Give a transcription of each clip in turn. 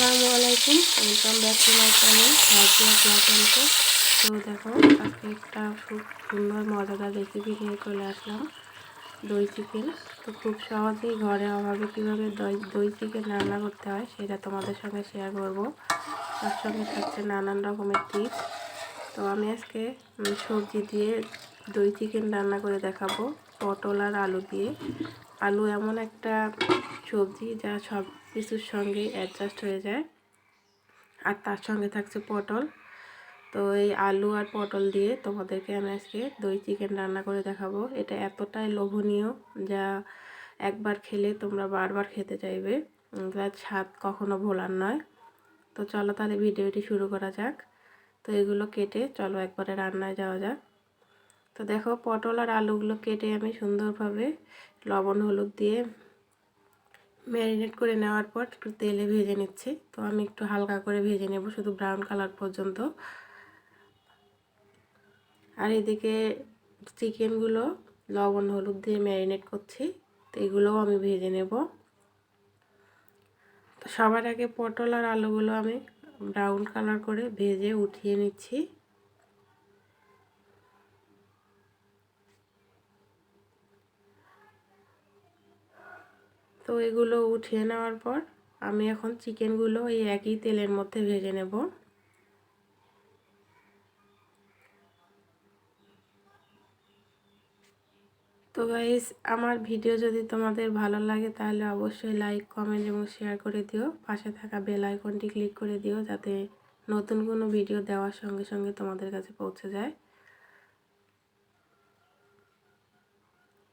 আসসালামু আলাইকুম, welcome back to my channel ভারতীয় ব্লগ তো। দেখো, আজকে একটা খুব সুন্দর, মজাদার রেসিপি নিয়ে চলে আসলাম, দই চিকেন তো খুব সহজেই ঘরে অভাবে কীভাবে দই দই চিকেন রান্না করতে হয়, সেটা তোমাদের সঙ্গে শেয়ার করব। তার সঙ্গে থাকছে নানান রকমের টিপস তো আমি আজকে সবজি দিয়ে দই চিকেন রান্না করে দেখাবো, পটল আর আলু দিয়ে। আলু এমন একটা সবজি যা সব কিছুর সঙ্গে অ্যাডজাস্ট হয়ে যায়। আর তার সঙ্গে থাকছে পটল। তো এই আলু আর পটল দিয়ে তোমাদেরকে আমি আজকে দই চিকেন রান্না করে দেখাবো। এটা এতটাই লোভনীয় যা একবার খেলে তোমরা বারবার খেতে চাইবে। যার স্বাদ কখনো ভোলার নয়। তো চলো তাহলে ভিডিওটি শুরু করা যাক। তো এগুলো কেটে চলো একবারে রান্নায় যাওয়া যাক। তো দেখো পটল আর আলুগুলো কেটে আমি সুন্দরভাবে লবণ, হলুদ দিয়ে ম্যারিনেট করে নেওয়ার পর একটু তেলে ভেজে নিচ্ছি। তো আমি একটু হালকা করে ভেজে নেব শুধু ব্রাউন কালার পর্যন্ত। আর এদিকে চিকেনগুলো লবণ, হলুদ দিয়ে ম্যারিনেট করছি, তো এগুলোও আমি ভেজে নেব। তো সবার আগে পটল আর আলুগুলো আমি ব্রাউন কালার করে ভেজে উঠিয়ে নিচ্ছি। তো এগুলো উঠিয়ে নেওয়ার পর আমি এখন চিকেনগুলো এই একই তেলের মধ্যে ভেজে নেব। তো গাইস আমার ভিডিও যদি তোমাদের ভালো লাগে তাহলে অবশ্যই লাইক কমেন্ট এবং শেয়ার করে দিও। পাশে থাকা বেল আইকনটি ক্লিক করে দিও যাতে নতুন কোনো ভিডিও দেওয়ার সঙ্গে সঙ্গে তোমাদের কাছে পৌঁছে যায়।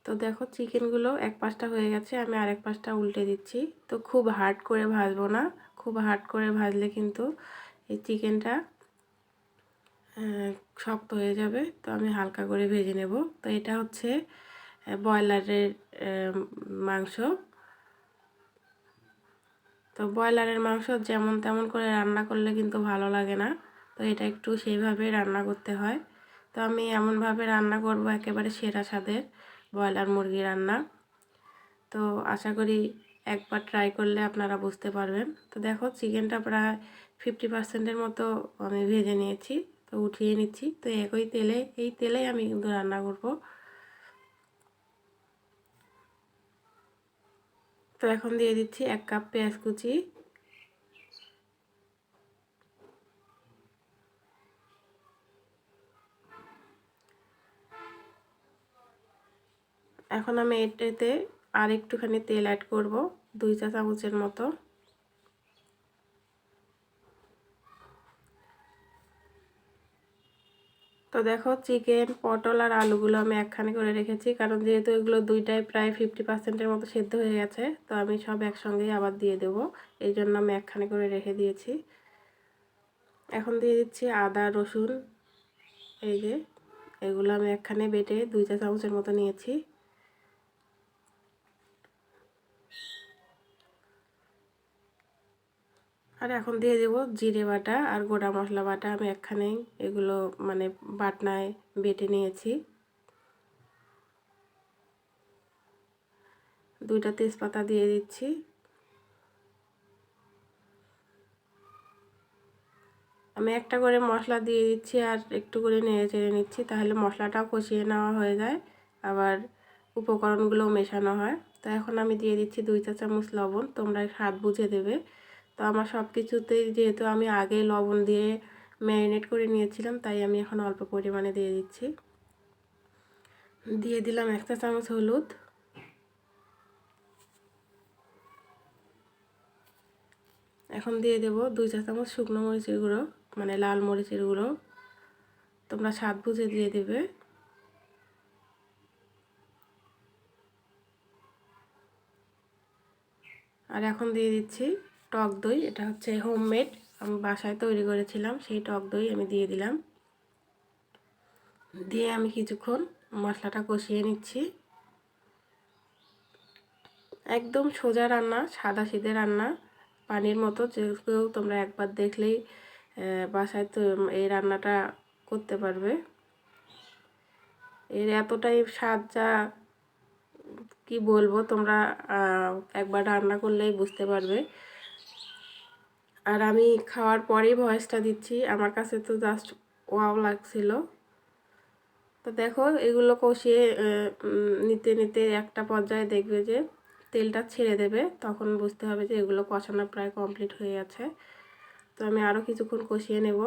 তো দেখো চিকেনগুলো এক পাশটা হয়ে গেছে, আমি আরেক পাশটা উল্টে দিচ্ছি। তো খুব হার্ড করে ভাজবো না, খুব হার্ড করে ভাজলে কিন্তু এই চিকেনটা শক্ত হয়ে যাবে। তো আমি হালকা করে ভেজে নেব। তো এটা হচ্ছে ব্রয়লারের মাংস। তো ব্রয়লারের মাংস যেমন তেমন করে রান্না করলে কিন্তু ভালো লাগে না। তো এটা একটু সেইভাবে রান্না করতে হয়। তো আমি এমনভাবে রান্না করব একেবারে সেরা স্বাদের। ব্রয়লার মুরগি রান্না। তো আশা করি একবার ট্রাই করলে আপনারা বুঝতে পারবেন। তো দেখো চিকেনটা প্রায় ফিফটি পার্সেন্টের মতো আমি ভেজে নিয়েছি, তো উঠিয়ে নিচ্ছি। তো একই তেলে, এই তেলেই আমি কিন্তু রান্না করব। তো এখন দিয়ে দিচ্ছি এক কাপ পেঁয়াজ কুচি। এখন আমি এটাতে আর একটুখানি তেল অ্যাড করব, দুই চা চামচের মতো। তো দেখো চিকেন, পটল আর আলুগুলো আমি একখানে করে রেখেছি, কারণ যেহেতু এগুলো দুইটাই প্রায় ফিফটি পার্সেন্টের মতো সেদ্ধ হয়ে গেছে, তো আমি সব একসঙ্গেই আবার দিয়ে দেব। এই জন্য আমি একখানে করে রেখে দিয়েছি। এখন দিয়ে দিচ্ছি আদা, রসুন, এই যে এগুলো আমি একখানে বেটে দুই চা চামচের মতো নিয়েছি। আর এখন দিয়ে দেব জিরে বাটা আর গোটা মশলা বাটা। আমি একখানেই এগুলো মানে বাটনায় বেটে নিয়েছি। দুইটা তেজপাতা দিয়ে দিচ্ছি। আমি একটা করে মশলা দিয়ে দিচ্ছি আর একটু করে নেড়ে চেড়ে নিচ্ছি, তাহলে মশলাটাও কষিয়ে নেওয়া হয়ে যায়। আবার উপকরণগুলোও মেশানো হয়। তো এখন আমি দিয়ে দিচ্ছি দুই চা চামচ লবণ। তোমরা স্বাদ বুঝে দেবে। তো আমার সব কিছুতেই যেহেতু আমি আগে লবণ দিয়ে ম্যারিনেট করে নিয়েছিলাম, তাই আমি এখন অল্প পরিমাণে দিয়ে দিচ্ছি। দিয়ে দিলাম একটা চামচ হলুদ। এখন দিয়ে দেব দুই চা চামচ শুকনো মরিচের গুঁড়ো মানে লাল মরিচের গুঁড়ো। তোমরা স্বাদ বুঝে দিয়ে দেবে। আর এখন দিয়ে দিচ্ছি টক দই, এটা হচ্ছে হোমমেড আমি বাসায় তৈরি করেছিলাম, সেই টক দই আমি দিয়ে দিলাম। দিয়ে আমি কিছুক্ষণ মশলাটা কষিয়ে নিচ্ছি। একদম সোজা রান্না, সাদা সিধে রান্না, পানির মতো। যেহেতু তোমরা একবার দেখলেই বাসায় তো এই রান্নাটা করতে পারবে। এর এতটাই স্বাদ যা কি বলব, তোমরা একবার রান্না করলেই বুঝতে পারবে। আর আমি খাওয়ার পরেই ভয়েসটা দিচ্ছি। আমার কাছে তো জাস্ট ওয়াও লাগছিল। তো দেখো, এগুলো কষিয়ে নিতে নিতে একটা পর্যায়ে দেখবে যে তেলটা ছেড়ে দেবে। তখন বুঝতে হবে যে এগুলো কষানো প্রায় কমপ্লিট হয়ে গেছে। তো আমি আরও কিছুক্ষণ কষিয়ে নেব।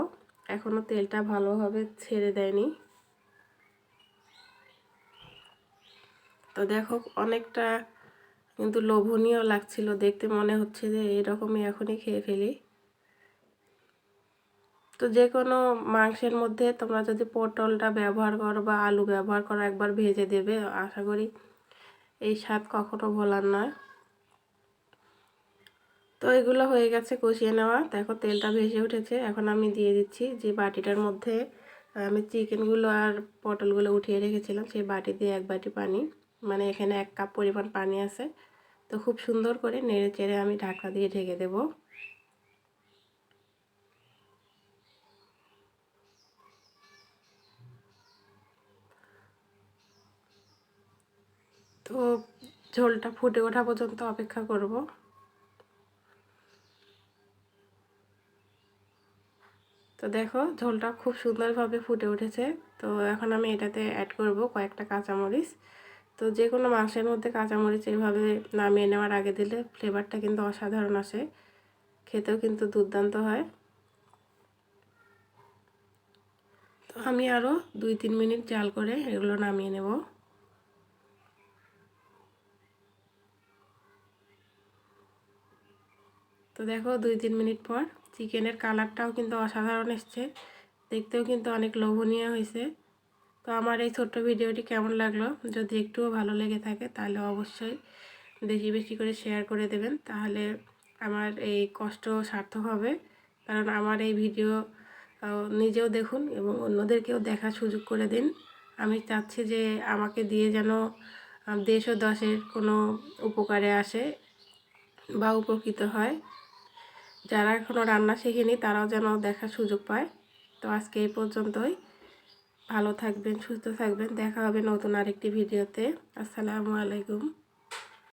এখনও তেলটা ভালোভাবে ছেড়ে দেয়নি। তো দেখো, অনেকটা কিন্তু লোভনীয় লাগছিল। দেখতে মনে হচ্ছে যে এরকমই এখনই খেয়ে ফেলি। তো যে কোনো মাংসের মধ্যে তোমরা যদি পটলটা ব্যবহার করো বা আলু ব্যবহার করো, একবার ভেজে দেবে। আশা করি এই স্বাদ কখনো ভোলার নয়। তো এগুলো হয়ে গেছে কষিয়ে নেওয়া। দেখো, তেলটা ভেসে উঠেছে। এখন আমি দিয়ে দিচ্ছি যে বাটিটার মধ্যে আমি চিকেনগুলো আর পটলগুলো উঠিয়ে রেখেছিলাম, সেই বাটি দিয়ে এক বাটি পানি। মানে এখানে এক কাপ পরিমাণ পানি আছে। তো খুব সুন্দর করে নেড়ে চেড়ে আমি ঢাকা দিয়ে ঢেকে দেব। তো ঝোলটা ফুটে ওঠা পর্যন্ত অপেক্ষা করব। তো দেখো, ঝোলটা খুব সুন্দরভাবে ফুটে উঠেছে। তো এখন আমি এটাতে অ্যাড করব কয়েকটা কাঁচামরিচ। তো যে কোনো মাংসের মধ্যে কাঁচামরিচ এইভাবে নামিয়ে নেওয়ার আগে দিলে ফ্লেভারটা কিন্তু অসাধারণ আসে। খেতেও কিন্তু দুর্দান্ত হয়। তো আমি আরও দুই তিন মিনিট জাল করে এগুলো নামিয়ে নেব। তো দেখো দুই তিন মিনিট পর চিকেনের কালারটাও কিন্তু অসাধারণ এসছে। দেখতেও কিন্তু অনেক লোভনীয় হয়েছে। তো আমার এই ছোট্ট ভিডিওটি কেমন লাগল? যদি একটুও ভালো লেগে থাকে তাহলে অবশ্যই বেশি বেশি করে শেয়ার করে দেবেন। তাহলে আমার এই কষ্ট সার্থক হবে। কারণ আমার এই ভিডিও নিজেও দেখুন এবং অন্যদেরকেও দেখার সুযোগ করে দিন। আমি চাচ্ছি যে আমাকে দিয়ে যেন দেশ ও দশের কোনো উপকারে আসে বা উপকৃত হয়। যারা এখনও রান্না শেখেনি, তারাও যেন দেখার সুযোগ পায়। তো আজকে এই পর্যন্তই। ভালো থাকবেন, সুস্থ থাকবেন। দেখা হবে নতুন আরেকটি ভিডিওতে। আসসালামু আলাইকুম।